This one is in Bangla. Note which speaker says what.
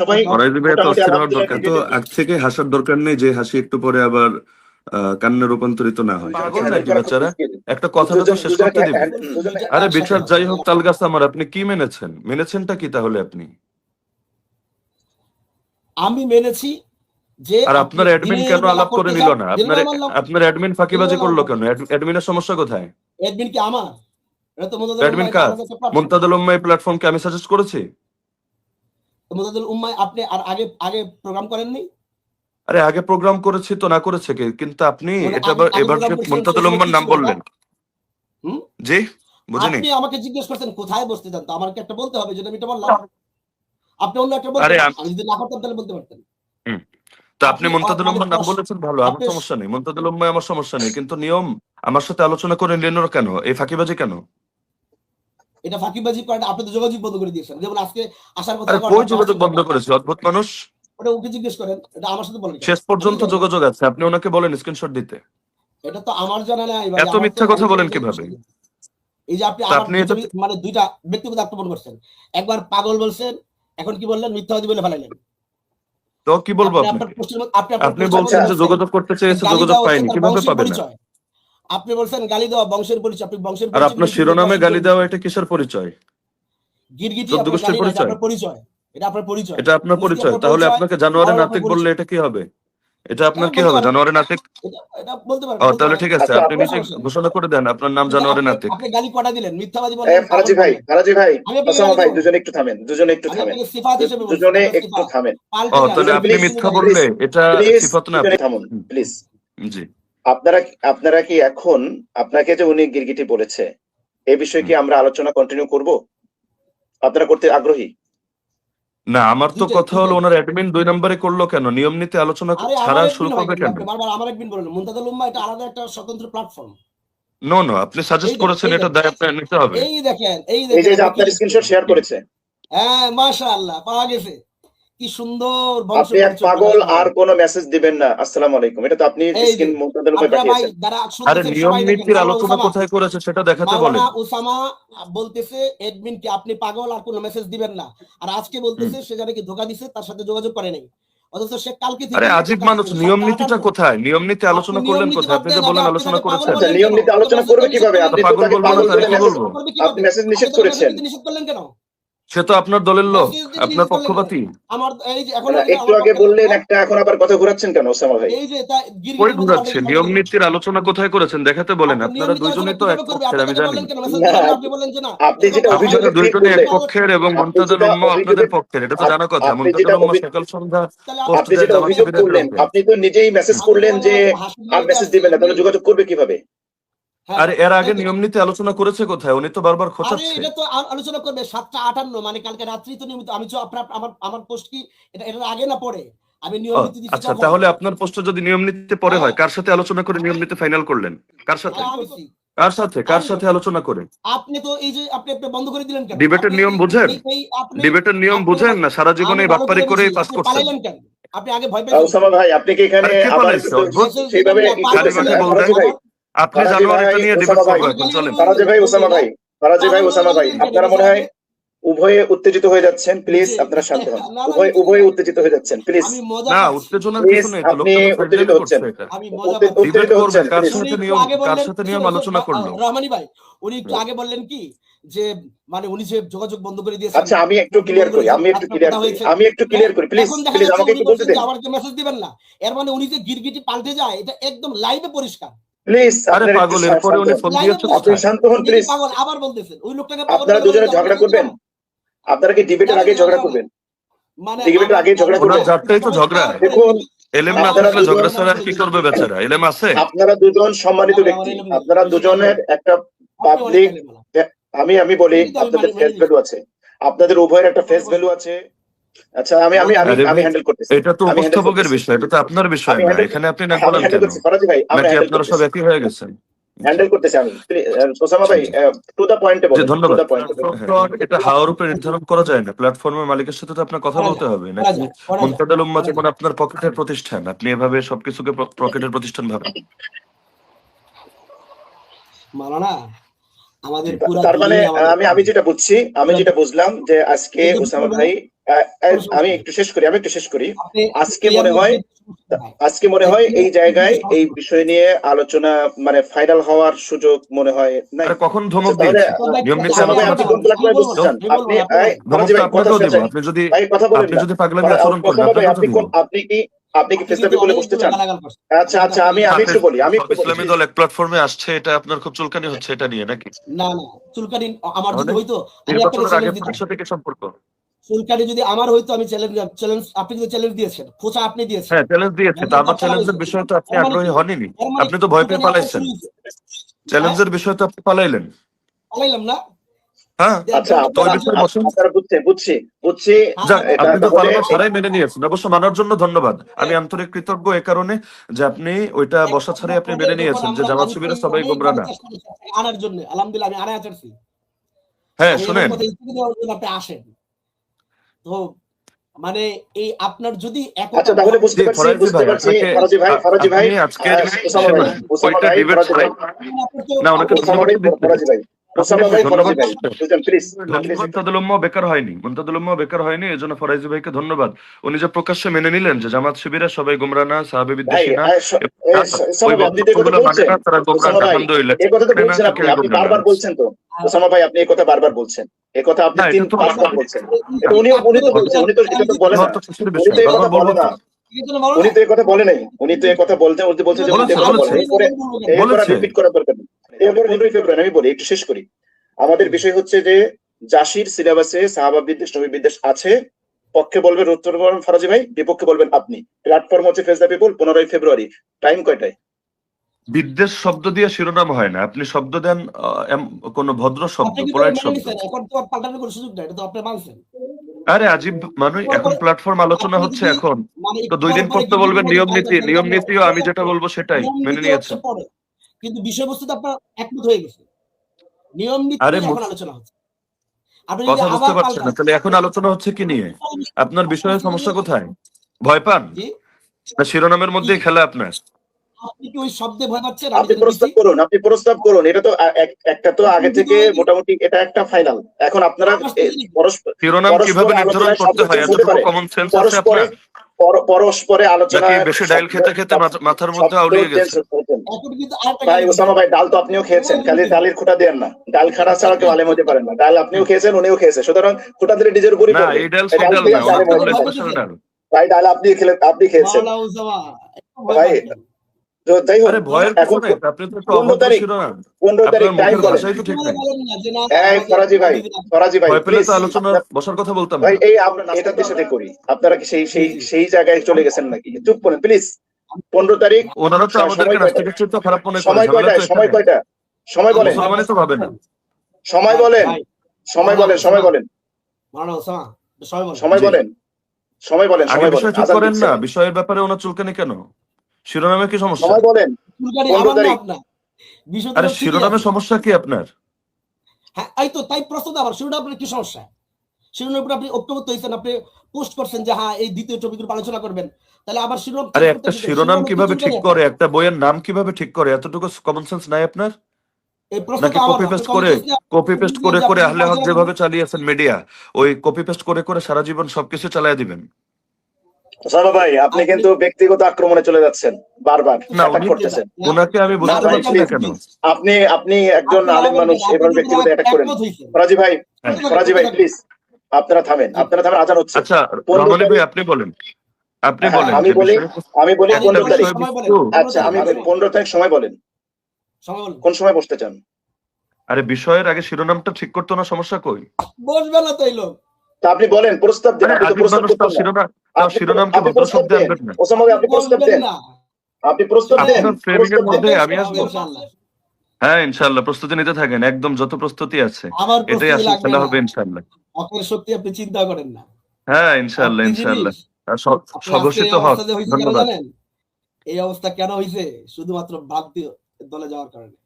Speaker 1: সবাই
Speaker 2: দরকার। তো আগ থেকে হাসার দরকার নেই যে হাসি একটু পরে আবার রূপান্তরিত না হয়। বেচারা একটা কথাটা তো শেষ করতে দিবেন আরে বিচার যাই হোক তালগাছ আমার আপনি কি মেনেছেন? মেনেছেনটা কি তাহলে আপনি?
Speaker 3: আমি মেনেছি যে
Speaker 2: আর আপনার অ্যাডমিন কেন আলাপ করে নিল না? আপনার আপনার অ্যাডমিন ফাঁকিবাজি করল কেন? অ্যাডমিনের সমস্যা কোথায়?
Speaker 3: অ্যাডমিন কি আমার? এটা তো মোদাদুল
Speaker 2: অ্যাডমিন কার? প্ল্যাটফর্মকে আমি সাজেস্ট করেছি?
Speaker 3: উম্মাহ আপনি আর আগে আগে প্রোগ্রাম করেননি?
Speaker 2: আরে আগে প্রোগ্রাম করেছি তো না করেছে কে? কিন্তু আপনি
Speaker 3: মানে
Speaker 2: এটা এবার- উম্মার নাম বললেন। জি বুঝিনি।
Speaker 3: আপনি আমাকে জিজ্ঞেস করছেন কোথায় বসতে চান? তো আমাকে একটা বলতে হবে যেটা আমি এটা বললাম। আপনি অন্য একটা বলতে
Speaker 2: আরে আমি
Speaker 3: যদি না করতাম তাহলে বলতে পারতেন।
Speaker 2: তো আপনি
Speaker 3: মানে
Speaker 2: উম্মার নাম বলেছেন ভালো আমার সমস্যা নেই। উম্মায় আমার সমস্যা নেই কিন্তু নিয়ম আমার সাথে আলোচনা করে নিলেন কেন? এই ফাঁকিবাজি কেন?
Speaker 3: এটা ফাঁকিবাজি করেন আপনি তো যোগাযোগ বন্ধ করে দিয়েছেন। যেমন আজকে আসার কথা
Speaker 2: কই যোগাযোগ বন্ধ করেছে অদ্ভুত মানুষ।
Speaker 3: ওটা ওকে জিজ্ঞেস করেন এটা আমার সাথে বলেন
Speaker 2: শেষ পর্যন্ত যোগাযোগ আছে আপনি ওনাকে বলেন স্ক্রিনশট দিতে।
Speaker 3: এটা তো আমার জানা নাই
Speaker 2: এত মিথ্যা কথা বলেন কীভাবে?
Speaker 3: এই যে আপনি
Speaker 2: আপনি
Speaker 3: মানে দুইটা ব্যক্তিগত আক্রমণ করছেন। একবার পাগল বলছেন এখন কি বললেন? মিথ্যাবাদী বলে ফেলাইলেন।
Speaker 2: তো কি বলব
Speaker 3: আপনি
Speaker 2: বলছেন যে যোগাযোগ করতে চেয়েছে যোগাযোগ পাইনি কীভাবে
Speaker 3: বংশের
Speaker 2: পাবে না।
Speaker 3: আপনি বলছেন গালি দেওয়া বংশের পরিচয় আপনি বংশের
Speaker 2: আর আপনার শিরোনামে গালি দেওয়া এটা কিসের পরিচয়?
Speaker 3: গিরগিটি আপনার
Speaker 2: পরিচয়?
Speaker 3: আপনার পরিচয় এটা আপনার পরিচয়।
Speaker 2: এটা আপনার পরিচয়। তাহলে আপনাকে জানুয়ারি নাতিক বললে এটা কি হবে? এটা আপনার কি হবে? জানুয়ারি নাতিক?
Speaker 3: এটা- বলতে পারেন
Speaker 2: ও তাহলে ঠিক আছে।
Speaker 1: আচ্ছা,
Speaker 2: আপনি নিজে ঘোষণা করে দেন আপনার নাম জানুয়ারি নাতিক।
Speaker 3: আপনি গালি কটা দিলেন? মিথ্যাবাদী বলেন
Speaker 1: ফারাজি ভাই ফারাজি ভাই
Speaker 3: গালি
Speaker 1: ভাই দুজনে একটু থামেন দুজনে একটু থামেন। দুজনে একটু থামেন।
Speaker 2: ও তাহলে আপনি মিথ্যা
Speaker 3: না,
Speaker 2: বললে এটা সিফাত না
Speaker 1: থামুন প্লিজ
Speaker 2: জি।
Speaker 1: আপনারা আপনারা কি এখন আপনাকে যে উনি গিরগিটি বলেছে এই বিষয়ে কি আমরা আলোচনা কন্টিনিউ করব? আপনারা করতে আগ্রহী?
Speaker 2: না আমার তো কথা হলো ওনার অ্যাডমিন দুই নম্বরে করল কেন? নিয়ম নীতি আলোচনা ছাড়া শুরু করবে কেন?
Speaker 3: বারবার আমার একদিন বলেন মুনতাদুল উম্মাহ এটা আলাদা একটা স্বতন্ত্র প্ল্যাটফর্ম
Speaker 2: নো নো আপনি সাজেস্ট করেছেন এটা দায় আপনার নিতে হবে।
Speaker 3: এই দেখেন এই দেখেন
Speaker 1: এই যে আপনার স্ক্রিনশট শেয়ার করেছে।
Speaker 3: হ্যাঁ মাশাআল্লাহ পাওয়া গেছে। কি সুন্দর
Speaker 1: আপনি এক পাগল আর কোন মেসেজ দিবেন না। আসসালামু আলাইকুম। এটা তো আপনি স্ক্রিন মুনতাদের উপর পাঠিয়েছেন।
Speaker 2: আরে নিয়ম নীতির আলোচনা কোথায় করেছে সেটা দেখাতে বলেন।
Speaker 3: মাওলানা ওসামা বলতেছে এডমিন কি আপনি পাগল আর কোনো মেসেজ দিবেন না? আর আজকে বলতেছে সে যারা কি ধোকা দিছে তার সাথে যোগাযোগ করে নাই। অথচ সে কালকে
Speaker 2: আরে আজিব মানুষ নিয়ম নীতিটা কোথায়? নিয়ম নীতি আলোচনা করলেন কোথায়? আপনি যে বলেন আলোচনা করেছেন।
Speaker 1: আচ্ছা নিয়ম নীতি আলোচনা করবে
Speaker 3: মেসেজ
Speaker 1: কীভাবে? আপনি
Speaker 2: পাগল
Speaker 1: তাকে
Speaker 2: বলব না,
Speaker 1: পাগল
Speaker 2: তাহলে কি বলব?
Speaker 1: আপনি মেসেজ নিষেধ করেছেন।
Speaker 3: নিষেধ করলেন কেন?
Speaker 2: সে তো আপনার দলের লোক আপনার পক্ষপাতী।
Speaker 3: আমার এই যে এখন
Speaker 1: একটু আগে বললেন একটা এখন আবার কথা ঘোরাচ্ছেন কেন ওসামা ভাই?
Speaker 3: এই যে
Speaker 2: কই
Speaker 3: মতো
Speaker 2: নিয়ম। নীতির আলোচনা কোথায় করেছেন দেখাতে বলেন আপনারা দুইজনেই তো এক পক্ষের আমি জানি
Speaker 3: আপনি যে
Speaker 1: যেটা অভিযোগ
Speaker 2: দুইজনে এক পক্ষের এবং মন্তাজুল উম্মাহ আপনাদের পক্ষের এটা তো জানা কথা
Speaker 1: আপনি
Speaker 2: মন্তাজুল উম্মাহ সকাল সন্ধ্যা
Speaker 1: আপনি যেটা অভিযোগ করলেন আপনি তো নিজেই মেসেজ করলেন যে আর মেসেজ দিবেন না তাহলে যোগাযোগ করবে কীভাবে?
Speaker 2: আরে এর আগে নিয়ম নীতি আলোচনা করেছে কোথায় উনি তো বারবার খোঁচাচ্ছে
Speaker 3: এটা তো আলোচনা করবে সাতটা আটান্ন মানে কালকে রাত্রি তো নিয়মিত আমি তো আপনার আমার আমার পোস্ট কি এটা এটার আগে না পরে আমি নিয়ম নীতি দিচ্ছি
Speaker 2: আচ্ছা তাহলে আপনার পোস্ট যদি নিয়ম নীতিতে পরে হয়
Speaker 3: হ্যাঁ।
Speaker 2: কার সাথে আলোচনা করে নিয়ম নীতি ফাইনাল করলেন কার সাথে
Speaker 3: হ্যাঁ।
Speaker 2: কার সাথে কার সাথে আলোচনা করে
Speaker 3: আপনি তো এই যে আপনি আপনি বন্ধ করে দিলেন কেন
Speaker 2: ডিবেটের নিয়ম বুঝেন? ডিবেটের নিয়ম বুঝেন না সারা জীবনে বাটপারি
Speaker 3: করে
Speaker 2: পাস
Speaker 3: আপনি
Speaker 2: করছেন
Speaker 3: আপনি আগে ভয় পেয়েছেন
Speaker 1: ভাই আপনি কি এখানে আবার? একটু। সেইভাবে
Speaker 2: আপনি নিয়ে ডিবেট
Speaker 1: ভাই,
Speaker 2: করব চলেন।
Speaker 1: ফারাজি ভাই ওসামা ভাই। ফারাজি ভাই ওসামা ভাই। আপনারা মনে হয় উভয়ে উত্তেজিত হয়ে যাচ্ছেন। প্লিজ। আপনারা শান্ত হন। উভয় উভয়ে উত্তেজিত হয়ে যাচ্ছেন। প্লিজ।
Speaker 2: না উত্তেজনার কিছু নেই তো
Speaker 1: আপনি উত্তেজিত হচ্ছেন।
Speaker 3: আমি
Speaker 1: উত্তেজিত হচ্ছেন,
Speaker 2: কার সাথে নিয়ম কার সাথে নিয়ম আলোচনা করল?
Speaker 3: রহমানি ভাই উনি একটু আগে বললেন কি? যে মানে উনি যে যোগাযোগ বন্ধ করে দিয়েছেন।
Speaker 1: আচ্ছা আমি একটু ক্লিয়ার করি আমি একটু ক্লিয়ার করি আমি একটু ক্লিয়ার করি। প্লিজ প্লিজ আমাকে একটু বলতে দেন।
Speaker 3: আমাকে মেসেজ দিবেন না। এর মানে উনি যে গিরগিটি পাল্টে যায় এটা একদম লাইভে পরিষ্কার।
Speaker 1: প্লিজ
Speaker 2: আরে পাগল এরপরে উনি ফোন
Speaker 3: লাইভে
Speaker 1: আপনি শান্ত হন প্লিজ
Speaker 3: পাগল আবার বলতেছেন ওই লোকটাকে পাগল
Speaker 1: আপনারা দুজনে ঝগড়া করবেন আপনারা কি ডিবেটের আগে ঝগড়া করবেন
Speaker 3: মানে
Speaker 1: ডিবেটের আগে ঝগড়া করবেন
Speaker 2: যারটাই তো ঝগড়া।
Speaker 1: দেখুন
Speaker 2: এলেম না
Speaker 1: আপনারা
Speaker 2: থাকলে
Speaker 1: দুজন-
Speaker 2: ঝগড়া ছাড়া কি করবে বেচারা এলেম আছে
Speaker 1: আপনারা দুজন সম্মানিত ব্যক্তি আপনারা দুজনের একটা পাবলিক আমি আমি বলি আপনাদের
Speaker 3: মানে-
Speaker 1: ফেস ভ্যালু আছে আপনাদের উভয়ের একটা ফেস ভ্যালু আছে আচ্ছা আমি আমি আমি
Speaker 2: আরে
Speaker 1: আমি
Speaker 2: ভাই,
Speaker 1: হ্যান্ডেল করতেছি।
Speaker 2: এটা তো উপস্থাপকের বিষয় এটা তো আপনার বিষয় না এখানে আপনি না বলেন কেন?
Speaker 1: ভাই
Speaker 2: নাকি আপনারা সব একই হয়ে গেছেন?
Speaker 1: হ্যান্ডেল করতেছি আমি। সোসামা ভাই টু দা পয়েন্টে বলুন
Speaker 2: ধন্যবাদ। এটা হাওয়ার উপরে নির্ধারণ করা যায় না। প্ল্যাটফর্মের মালিকের সাথে তো আপনার কথা বলতে হবে। মুনতাদুল আপনার পকেটের প্রতিষ্ঠান আপনি এভাবে সবকিছুকে পকেটের প্রতিষ্ঠান ভাবেন।
Speaker 3: মালানা আমাদের পুরা
Speaker 1: তার মানে আমি আমি যেটা বুঝছি আমি যেটা বুঝলাম যে আজকে ওসামা ভাই আমি একটু শেষ করি আমি একটু শেষ করি। আজকে মনে হয় আজকে মনে হয় এই জায়গায় এই বিষয় নিয়ে আলোচনা মানে ফাইনাল হওয়ার সুযোগ মনে হয়
Speaker 2: আরে কখন ধমক
Speaker 1: আপনি
Speaker 2: যদি
Speaker 1: কথা বলেন
Speaker 2: আপনি যদি পাগলামি আচরণ করেন
Speaker 1: আপনি কি আপনি কি বলে বসতে চান? আচ্ছা আচ্ছা আমি আমি একটু বলি আমি একটু
Speaker 2: ইসলামী দল এক প্ল্যাটফর্মে আসছে এটা আপনার খুব চুলকানি হচ্ছে এটা নিয়ে নাকি?
Speaker 3: না না চুলকানি আমার যদি হইতো আমি আপনাকে
Speaker 2: আগে
Speaker 3: চ্যালেঞ্জ দিতাম।
Speaker 2: সাথে কি সম্পর্ক।
Speaker 3: চুলকানি যদি আমার হইতো আমি চ্যালেঞ্জ চ্যালেঞ্জ আপনি কিন্তু চ্যালেঞ্জ দিয়েছেন খোঁচা আপনি দিয়েছেন।
Speaker 2: হ্যাঁ চ্যালেঞ্জ দিয়েছে তা আমার চ্যালেঞ্জের বিষয়ে তো আপনি আগ্রহী হননি।
Speaker 3: মানে
Speaker 2: আপনি তো ভয় পেয়ে পালাইছেন। চ্যালেঞ্জের বিষয়ে তো আপনি পালাইলেন।
Speaker 3: পালাইলাম না
Speaker 2: হ্যাঁ?
Speaker 1: বুঝছি বুঝছি
Speaker 2: আপনি তো ছাড়াই মেনে নিয়েছেন। অবশ্য মানার জন্য ধন্যবাদ। আমি আন্তরিক কৃতজ্ঞ এ কারণে যে আপনি ওইটা বসা ছাড়াই আপনি মেনে নিয়েছেন যে জামাত শিবিরের সবাই গোমরা না
Speaker 3: আনার জন্য আলহামদুলিল্লাহ আমি আনায় চাচ্ছি
Speaker 2: হ্যাঁ শোনেন।
Speaker 3: আপনি আসেন। তো মানে এই আপনার যদি
Speaker 1: আচ্ছা তাহলে বুঝতে পারছি বুঝতে ফরাজি ভাই ফরাজি ভাই।
Speaker 2: আজকে ডিবেট না, ওনাকে
Speaker 1: ফরাজি ভাই।
Speaker 2: বেকার হয়নি। বেকার হয়নি এজন্য ফরাইজি ভাইকে ধন্যবাদ। উনি যে প্রকাশ্যে মেনে নিলেন যে জামাত সবাই গোমরা না সাহাবী বিদ্বেষী না
Speaker 1: বলছেন
Speaker 2: তারা গোমরা আলহামদুলিল্লাহ।
Speaker 1: আপনি? বারবার বলছেন তো। ওসামা ভাই আপনি এই কথা বারবার বলছেন। এই কথা আপনি তিন পাঁচবার বলছেন উনি উনি তো বলছেন। উনি তো এটা তো বলে না উনি তো এই কথা বলে না।
Speaker 2: তো।
Speaker 3: এই জন্য বলো
Speaker 1: উনি তো এই কথা বলে নাই। উনি তো এই কথা বলতে বলতে বলছে যে উনি এই কথা বলেন এরপরে এরপরে রিপিট করার দরকার নেই। এরপরে পনেরোই ফেব্রুয়ারি আমি বলি একটু শেষ করি। আমাদের বিষয় হচ্ছে যে জাসির সিলেবাসে সাহাবা বিদ্বেষ নবী বিদ্বেষ আছে পক্ষে বলবেন উত্তর বলবেন ফরাজি ভাই বিপক্ষে বলবেন আপনি। প্ল্যাটফর্ম হচ্ছে ফেস দ্য পিপল পনেরোই ফেব্রুয়ারি। টাইম কয়টায়?
Speaker 2: বিদ্বেষ শব্দ দিয়ে শিরোনাম হয় না। আপনি শব্দ দেন আহ, কোন ভদ্র শব্দ পোলাইট শব্দ।
Speaker 3: আর
Speaker 2: আজিব মানুষ এখন প্ল্যাটফর্ম আলোচনা হচ্ছে এখন।
Speaker 3: মানে
Speaker 2: তো দুই দিন
Speaker 3: একটু
Speaker 2: পর তো বলবেন নিয়ম নীতি নিয়ম নীতিও আমি যেটা বলব সেটাই মেনে
Speaker 3: পরে। কিন্তু বিষয়বস্তু তো আপনার একমত হয়ে গেছে। নিয়ম নীতি নিয়ে এখন আলোচনা হচ্ছে।
Speaker 2: কথা বুঝতে পারছেন না তাহলে এখন আলোচনা হচ্ছে কি নিয়ে? আপনার বিষয়ে সমস্যা কোথায়? ভয় পান? না শিরোনামের মধ্যেই খেলা আপনার।
Speaker 3: আপনি কি ওই শব্দে ভয় পাচ্ছেন?
Speaker 1: আপনি প্রস্তাব করুন আপনি প্রস্তাব করুন। এটা তো একটা তো আগে থেকে মোটামুটি এটা একটা ফাইনাল এখন আপনারা পরস্পর
Speaker 2: শিরোনাম কীভাবে নির্ধারণ করতে হয়? এতটুকু কমন সেন্স আছে আপনার?
Speaker 1: পরস্পরে আলোচনা
Speaker 2: বেশি ডাইল খেতে খেতে মাথার মধ্যে আউলিয়ে গেছে।
Speaker 3: এখন কিন্তু আরেকটা
Speaker 1: ভাই ওসামা ভাই ডাল তো আপনিও খেয়েছেন। খালি ডালের খুঁটা দেন না। ডাল খাড়া ছাড়া কেউ আলেম হতে পারেন না। ডাল আপনিও খেয়েছেন উনিও খেয়েছে সুতরাং খুঁটা দিলে নিজের উপরই
Speaker 2: না এই ডাল
Speaker 1: ভাই ডাল আপনি খেলে আপনি খেয়েছেন। ভাই। তো যাই হোক এখন পনেরো তারিখ। তারিখ টাইম বলেন। ফরাজি ভাই ফরাজি ভাই
Speaker 2: বসার কথা বলতাম
Speaker 1: ভাই এই এটার সাথে করি। আপনারা কি সেই সেই সেই জায়গায় চলে গেছেন নাকি? চুপ করেন প্লিজ পনেরো তারিখ
Speaker 2: ওনারা তো
Speaker 1: সময়
Speaker 2: আমাদেরকে
Speaker 1: কয়টা?
Speaker 2: তো খারাপ মনে
Speaker 1: সময় কয়টা? সময় কয়টা? সময় বলেন।
Speaker 2: তো ভাবে না।
Speaker 1: সময় বলেন। সময় বলেন সময় বলেন। সময় বলেন। সময় বলেন।
Speaker 2: আগে
Speaker 1: সময় বলেন।
Speaker 2: না বিষয়ের ব্যাপারে ওনার চুলকানি কেন? শিরোনামে কি সমস্যা?
Speaker 1: বলেন।
Speaker 2: আরে
Speaker 3: ঠিকই
Speaker 2: শিরোনামে সমস্যা কি আপনার?
Speaker 3: হ্যাঁ, এই তো তাই প্রশ্ন আবার শিরোনাম আপনার কি সমস্যা? শিরোনামের উপর আপনি ঐক্যবদ্ধ হয়েছেন আপনি পোস্ট করছেন যে হ্যাঁ এই দ্বিতীয় টপিকের উপর আলোচনা করবেন। তাহলে আবার শিরোনাম
Speaker 2: আরে একটা শিরোনাম কীভাবে ঠিক করে একটা বইয়ের নাম কীভাবে ঠিক করে? এতটুকু কমন সেন্স নাই আপনার? নাকি কপি পেস্ট করে কপি পেস্ট করে করে
Speaker 3: আপনি
Speaker 2: আহলে হক
Speaker 3: আপনি-
Speaker 2: যেভাবে চালিয়েছেন মিডিয়া ওই কপি পেস্ট করে করে সারা জীবন সবকিছু চালিয়ে দিবেন।
Speaker 1: ভাই আপনি কিন্তু ব্যক্তিগত আক্রমণে চলে যাচ্ছেন বারবার
Speaker 2: না,
Speaker 1: করতেছেন।
Speaker 2: ওনাকে আমি বুঝতে পারছি না কেন?
Speaker 1: আপনি আপনি একজন আলেম মানুষ এভাবে ব্যক্তিগত অ্যাটাক করেন। ভাই
Speaker 2: হ্যাঁ।
Speaker 1: ফরাজি ভাই প্লিজ আপনারা থামেন আপনারা থামেন আজান হচ্ছে।
Speaker 2: আচ্ছা রহমানি ভাই আপনি বলেন। আপনি
Speaker 1: হ্যাঁ,
Speaker 2: বলেন
Speaker 1: আমি বলি- আমি বলি
Speaker 2: একটা
Speaker 1: পনেরো তারিখ।
Speaker 3: সময় বলেন।
Speaker 1: আচ্ছা আমি বলি পনেরো তারিখ সময় বলেন। কোন সময় বসতে চান?
Speaker 2: আরে বিষয়ের আগে শিরোনামটা ঠিক করতে না সমস্যা কই?
Speaker 3: বসবে না তো লোক।
Speaker 1: তা আপনি বলেন প্রস্তাব দেন
Speaker 2: আরে
Speaker 1: আপনি তো প্রস্তাব।
Speaker 2: শিরোনাম শিরোনামকে ভদ্র শব্দে আনবেন না
Speaker 1: ওসামা আপনি প্রস্তাব দেন। আপনি প্রস্তাব দেন।
Speaker 2: আপনার এর মধ্যে আমি আসব। হ্যাঁ ইনশাআল্লাহ। প্রস্তুতি নিতে থাকেন। একদম যত প্রস্তুতি আছে এটাই আসলে খেলা হবে ইনশাআল্লাহ।
Speaker 3: সত্যি আপনি চিন্তা করেন না।
Speaker 2: হ্যাঁ ইনশাআল্লাহ
Speaker 3: আপনি
Speaker 2: ইনশাআল্লাহ
Speaker 3: জিনিস,
Speaker 2: আর স-
Speaker 3: আপনার আজকে
Speaker 2: স্বঘোষিত
Speaker 3: এই
Speaker 2: হক।
Speaker 3: অবস্থা কেন
Speaker 2: ধন্যবাদ?
Speaker 3: এই অবস্থা কেন হয়েছে শুধুমাত্র বাদ দিয়ে দলে যাওয়ার কারণে।